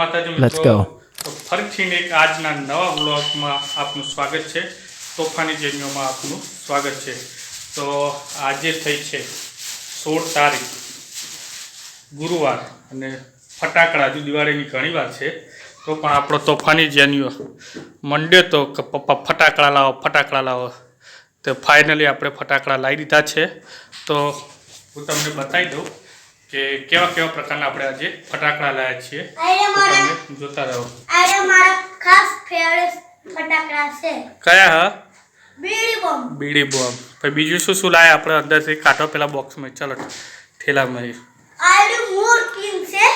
માતાજી મિત્રો go. તો ફરીથી એક આજના નવા બ્લોગમાં આપનું સ્વાગત છે. તોફાની જન્યોમાં આપનું સ્વાગત છે. તો આજે થઈ છે સોળ તારીખ ગુરુવાર અને ફટાકડા હજુ દિવાળીની ઘણી વાર છે. તો પણ આપણો તોફાની જન્યો મંડે તો કે પપ્પા ફટાકડા લાવો ફટાકડા લાવો. તો ફાઇનલી આપણે ફટાકડા લાવી દીધા છે. તો હું તમને બતાવી દઉં. કે કેવા કેવા પ્રકારના આપણે આજે ફટાકડા લાયા છીએ? તમે જોતા રહો. અરે મારા ખાસ ફેવરેટ ફટાકડા છે. કયા હા? બીડી બોમ્બ. બીડી બોમ્બ. પછી બીજું શું શું લાયા આપણે અંદરથી? કાઢો પેલા બોક્સમાં. ચાલો ઠેલામાં આયુ મોર કિંગ છે.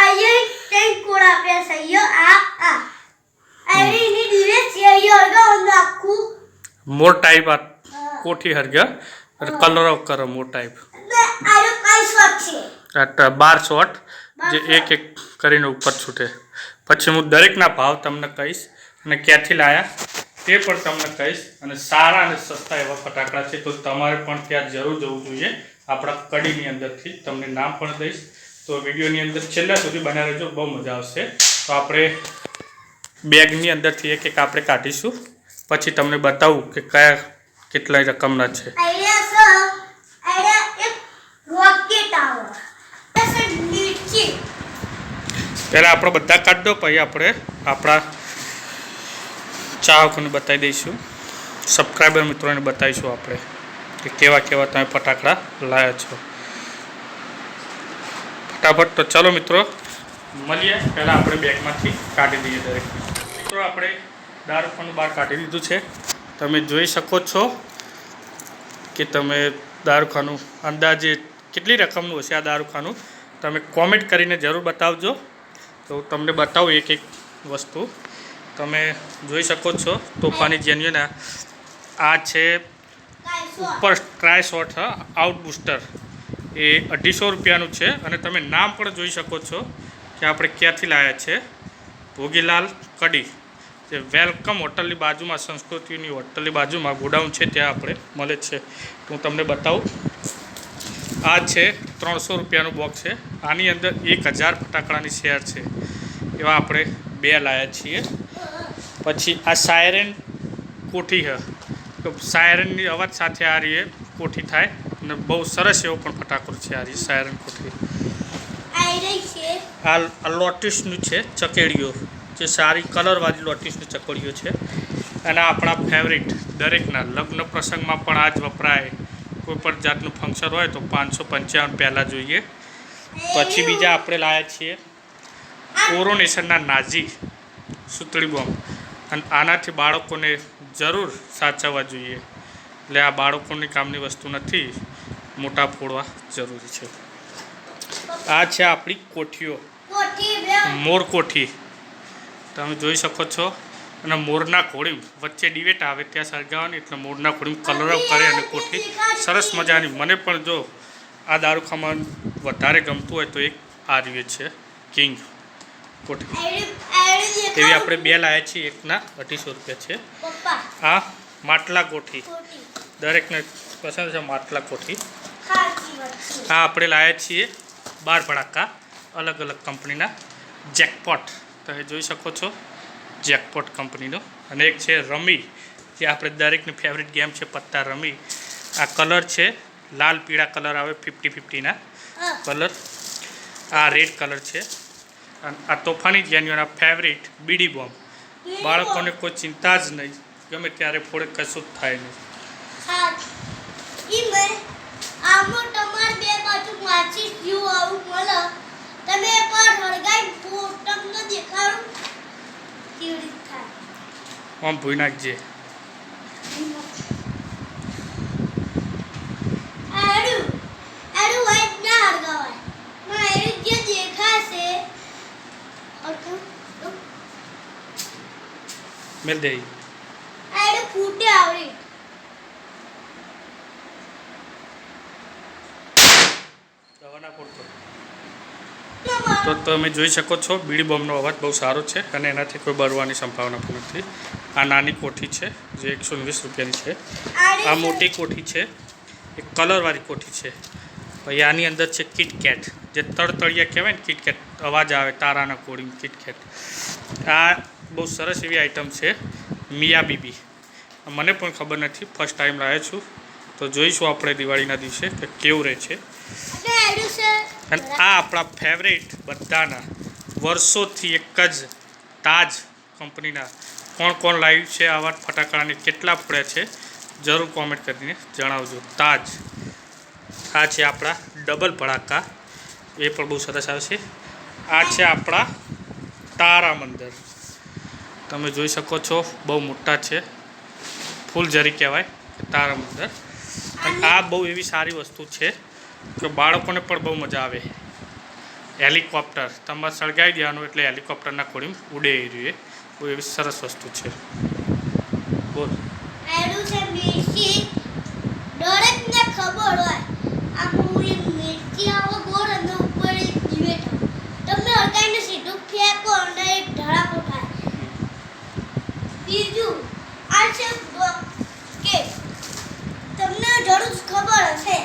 આયે ટેન્ક કોડ આપ્યા છે. યો આ આ. આયુ ની દીવે છે યો યો આખું. મોર ટાઈપ આ કોઠી હરગ્યા. અને કલર ઓફ કરો મોર ટાઈપ ને આયુ કઈ શોટ છે આ બાર શોટ જે એક એક કરીને ઉપર છૂટે. પછી હું દરેકના ભાવ તમને કહીશ અને ક્યાંથી લાયા તે પણ તમને કહીશ. અને સારા અને સસ્તા એવા ફટાકડા છે તો તમારે પણ ત્યાં જરૂર જવું જોઈએ. આપણા કડીની અંદરથી તમને નામ પણ દઈશ. તો વિડીયોની અંદર છેલ્લા સુધી બનાવી રહેજો. બહુ મજા આવશે. તો આપણે બેગની અંદરથી એક એક આપણે કાઢીશું. પછી તમને બતાવું કે કયા કેટલા રકમના છે. છે આયુ એક રોકેટ આવો પછી નીચે પહેલાં આપણે બધા કાઢ દો, પછી આપણે આપણા ચાહકોને બતાવી દઈશું. સબસ્ક્રાઈબર મિત્રોને બતાવીશું આપણે કે કેવા કેવા તમે ફટાકડા લાવ્યા છો. ફટાફટ તો ચાલો મિત્રો, મળીએ. પહેલાં આપણે બેગમાંથી કાઢી દઈએ દરેક મિત્રો, આપણે દારૂખાનું બહાર કાઢી દીધું છે. તમે જોઈ શકો છો કે તમે દારૂખાનું અંદાજે કેટલી રકમનું હશે આ દારૂખાનું તમે કોમેન્ટ કરીને જરૂર બતાવજો. તો તમને બતાવું એક એક વસ્તુ. તમે જોઈ શકો છો તોફાની જેન્યુન. આ છે ઉપર ટ્રાય શોટ આઉટ બુસ્ટર એ અઢીસો રૂપિયાનું છે અને તમે નામ પણ જોઈ શકો છો કે આપણે ક્યાંથી લાવ્યા છે. ભોગીલાલ કડી. જે વેલકમ હોટલની બાજુમાં, સંસ્કૃતિની હોટલની બાજુમાં ગોડાઉન છે, ત્યાં આપણે મળે છે. હું તમને બતાવું. આ છે ત્રણસો રૂપિયાનું બોક્સ છે. આની અંદર એક હજાર ફટાકડાની શેર છે. એવા આપણે બે લાયા છીએ. પછી આ સાયરન કોઠી હ. તો સાયરનની અવાજ સાથે આ રીએ કોઠી થાય અને બહુ સરસ એવો પણ ફટાકડો છે આ રહી સાયરન કોઠી. આ લોટિસનું છે ચકેડીઓ. જે સારી કલરવાળી લોટિસની ચકડીઓ છે. અને આપણા ફેવરિટ દરેકના લગ્ન પ્રસંગમાં પણ આ જ વપરાય. કોઈ પણ જાતનું ફંક્શન હોય તો પાંચસો પંચાવન પહેલાં જોઈએ. પછી બીજા આપણે લાવ્યા છીએ કોરોનેશનના નાઝી સુતળી બોમ્બ. અને આનાથી બાળકોને જરૂર સાચવવા જોઈએ. એટલે આ બાળકોની કામની વસ્તુ નથી મોટા ફોડવા જરૂરી છે. આ છે આપણી કોઠીઓ. મોર કોઠી. તમે જોઈ શકો છો. અને મોરના ખોળી વચ્ચે ડિવેટ આવે ત્યાં સળગાવવાની એટલે મોરના ખોળી કલર કરે અને કોઠી સરસ મજાની. મને પણ જો આ દારૂખામાં વધારે ગમતું હોય તો એક આ રહ્યું છે કિંગ કોઠી. એવી આપણે બે લાવ્યા છીએ એકના અઢીસો રૂપિયા છે. આ માટલા કોઠી. દરેકને પસંદ છે માટલા કોઠી. આ આપણે લાવ્યા છીએ બાર ભડાકા અલગ અલગ કંપનીના. જેકપોટ. તમે જોઈ શકો છો. જેકપોટ કંપનીનો. અને એક છે રમી જે આપણે દરેકની ફેવરિટ ગેમ છે પત્તા રમી. આ કલર છે લાલ પીળા કલર આવે ફિફ્ટી ફિફ્ટીના કલર. આ રેડ કલર છે. અને આ તોફાની જેન્યુના ફેવરિટ બીડી બોમ્બ બાળકોને કોઈ ચિંતા જ નહીં ગમે ત્યારે ફોડે કશું જ થાય નહીં. તમે પર હળગાઈ ફોટો દેખાડો. આમ ભૂઈ નાખજે. મેલ દે આડું ફૂટે આવડી દવાના ફોડતો તો તમે જોઈ શકો છો, બીડી બોમ્બનો અવાજ બહુ સારો છે અને એનાથી કોઈ બરવાની સંભાવના પણ નથી. આ નાની કોઠી છે, જે એકસો વીસ રૂપિયાની છે. આ મોટી કોઠી છે, એક કલરવાળી કોઠી છે. આની અંદર છે કિટકેટ, જે તળતળિયા કહેવાય ને કિટકેટ, અવાજ આવે તારાના કોડિંગ કિટકેટ. આ બહુ સરસ એવી આઈટમ છે, મિયા બીબી. મને પણ ખબર નથી, ફર્સ્ટ ટાઈમ લાવ્યો છું. તો જોઈશું આપણે દિવાળીના દિવસે કે કેવું રહે છે અને છે આ આપણા ફેવરેટ બધાના વર્ષોથી એક જ તાજ કંપનીના કોણ કોણ લાવ્યું છે આવા ફટાકડાને કેટલા પડ્યા છે, જરૂર કોમેન્ટ કરીને જણાવજો. તાજ. આ છે આપણા ડબલ ભડાકા. એ પણ બહુ સરસ આવશે આ છે આપણા તારા મંદિર. તમે જોઈ શકો છો, બહુ મોટા છે. ફૂલ જરી કહેવાય, તારા મંદર. આ બહુ એવી સારી વસ્તુ છે કે બાળકોને પણ બહુ મજા આવે. હેલિકોપ્ટર. તમારે સળગાવી દેવાનું એટલે હેલિકોપ્ટરના ખોડી ઉડે જોઈએ બહુ એવી સરસ વસ્તુ છે. બોલ. ખબર હોય, આ પૂરી મિર્ચી આવો ઉપર એક દિવેટ તમે સીધું ફેંકો અને એક ધડાકો બીજું, આ છે કે તમને જરૂર ખબર હશે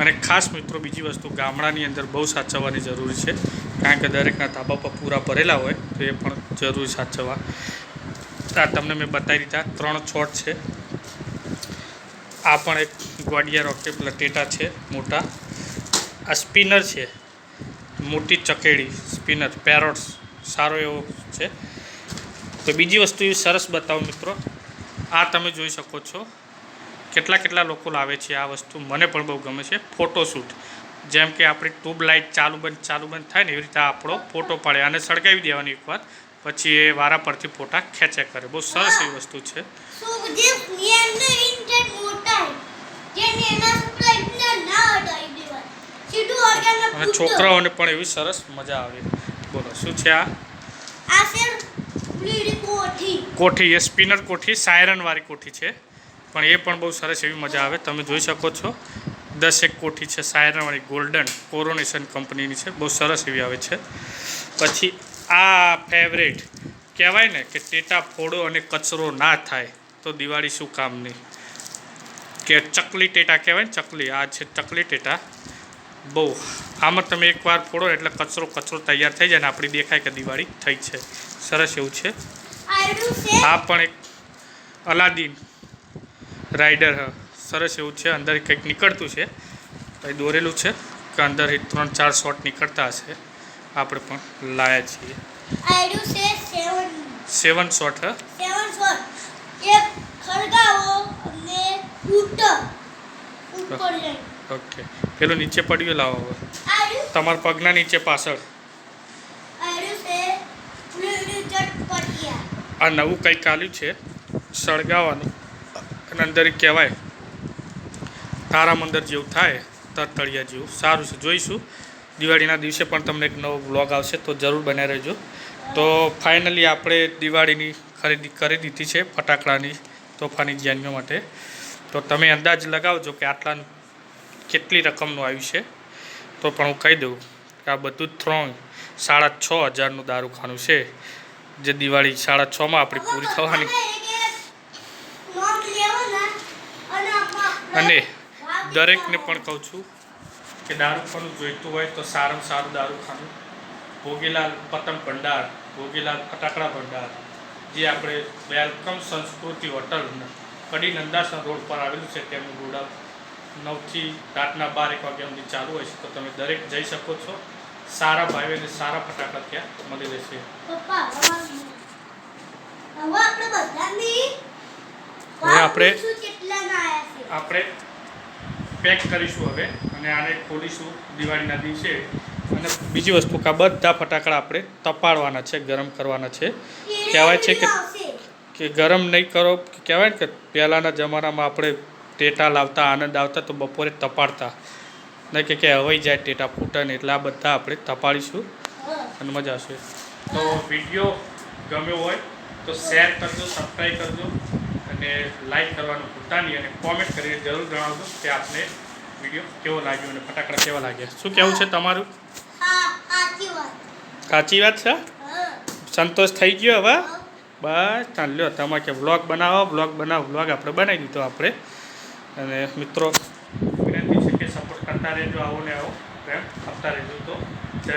અને ખાસ મિત્રો, બીજી વસ્તુ, ગામડાની અંદર બહુ સાચવવાની જરૂરી છે. કારણ કે દરેકના ધાબા પર પૂરા ભરેલા હોય, તો એ પણ જરૂરી સાચવવા. આ તમને મેં બતાવી દીધા, ત્રણ છોડ છે. આ પણ એક ગ્વાડિયા રોકેટ લટેટા છે, મોટા. આ સ્પિનર છે, મોટી ચકેડી. સ્પિનર પેરોટ્સ સારો એવો છે. તો બીજી વસ્તુ એ સરસ બતાવું મિત્રો. આ તમે જોઈ શકો છો. કેટલા કેટલા લોકો લાવે છે આ વસ્તુ. મને પણ બહુ ગમે છે. ફોટોશૂટ. જેમ કે આપણી ટ્યુબલાઇટ ચાલુ બંધ ચાલુ બંધ થાય ને એવી રીતે આપણો ફોટો પાડે. અને સળગાવી દેવાની એકવાર પછી એ વારા પરથી ફોટા ખેંચે કરે. બહુ સરસ એવી વસ્તુ છે. અને છોકરાઓને પણ એવી સરસ મજા આવે. બોલો શું છે આ? કોઠી એ સ્પિનર કોઠી સાયરનવાળી કોઠી છે. પણ એ પણ બહુ સરસ એવી મજા આવે. તમે જોઈ શકો છો. દસેક કોઠી છે સાયરનવાળી ગોલ્ડન કોરોનેશન કંપનીની છે. બહુ સરસ એવી આવે છે. પછી આ ફેવરેટ કહેવાય ને કે ટેટા ફોડો અને કચરો ના થાય તો દિવાળી શું કામની? કે ચકલી ટેટા કહેવાય ને ચકલી. આ છે ચકલી ટેટા. બહુ. આમાં તમે એકવાર ફોડો એટલે કચરો કચરો તૈયાર થઈ જાય ને આપણી દેખાય કે દિવાળી થઈ છે. સરસ એવું છે. આ પણ એક અલાદીન રાઇડર હ. સરસ એવું છે. અંદર કંઈક નીકળતું છે. કંઈ દોરેલું છે કે અંદર ત્રણ ચાર શોટ નીકળતા હશે. આપણે પણ લાયા છીએ. સેવન. શોટ હ. Seven four okay. પેલું નીચે પડ્યું લાવો હવે. તમારા પગના નીચે પાછળ. આ નવું કંઈક આલ્યું છે સળગાવવાનું. અને અંદર કહેવાય તારા મંદર જેવું થાય તરતળિયા જેવું. સારું છે જોઈશું. દિવાળીના દિવસે પણ તમને એક નવો બ્લોગ આવશે તો જરૂર બનાવી રહેજો. તો ફાઇનલી આપણે દિવાળીની ખરીદી કરી દીધી છે ફટાકડાની તોફાની જ્ઞાનીઓ માટે. તો તમે અંદાજ લગાવજો કે આટલા કેટલી રકમનું આવ્યું છે? તો પણ હું કહી દઉં કે આ બધું જ ત્રણ સાડા છ હજારનું દારૂખાનું છે. જે દિવાળી સાડા છમાં આપણી પૂરી થવાની. અને દરેકને પણ કહું છું કે દારૂખાનું જોઈતું હોય તો સારામાં સારું દારૂખાનું ભોગીલાલ પતંગ ભંડાર, ભોગીલાલ ફટાકડા ભંડાર, જે આપણે વેલકમ સંસ્કૃતિ હોટલ કડી નંદાસન રોડ પર આવેલું છે તેમનું રોડ નવથી રાતના બાર એક વાગ્યા સુધી ચાલુ હોય છે. તો તમે દરેક જઈ શકો છો. સારા ભાવે અને સારા ફટાકડા ત્યાં મળી રહેશે. આપણે આપણે- પેક કરીશું હવે અને આને ખોલીશું દિવાળીના દિવસે. અને બીજી વસ્તુ કે આ બધા ફટાકડા આપણે તપાડવાના છે ગરમ કરવાના છે. કહેવાય છે કે- કે ગરમ નહીં કરો. કે કહેવાય ને કે પહેલાંના જમાનામાં આપણે ટેટા લાવતા આનંદ આવતા તો બપોરે તપાડતા. નહીં કે કે હવાઈ જાય ટેટા ફૂટે ને એટલે આ બધા આપણે તપાડીશું અને મજા આવશે. તો વીડિયો ગમ્યો હોય તો શેર કરજો સબસ્ક્રાઈબ કરજો અને લાઈક કરવાનું ભૂલતા નહીં અને કોમેન્ટ કરીને જરૂર જણાવજો કે આપને વીડિયો કેવો લાગ્યો અને ફટાકડા કેવા લાગ્યા. શું કહેવું છે તમારું? સાચી વાત. છે? સંતોષ થઈ ગયો હવે? બસ ચાલ્યો તમે કે વ્લોગ બનાવો વ્લોગ બનાવો વ્લોગ આપણે બનાવી દીધો આપણે. અને મિત્રો વિનંતી છે કે સપોર્ટ કરતા રહેજો આવો ને આવો પ્રેમ આપતા રહેજો તો. જય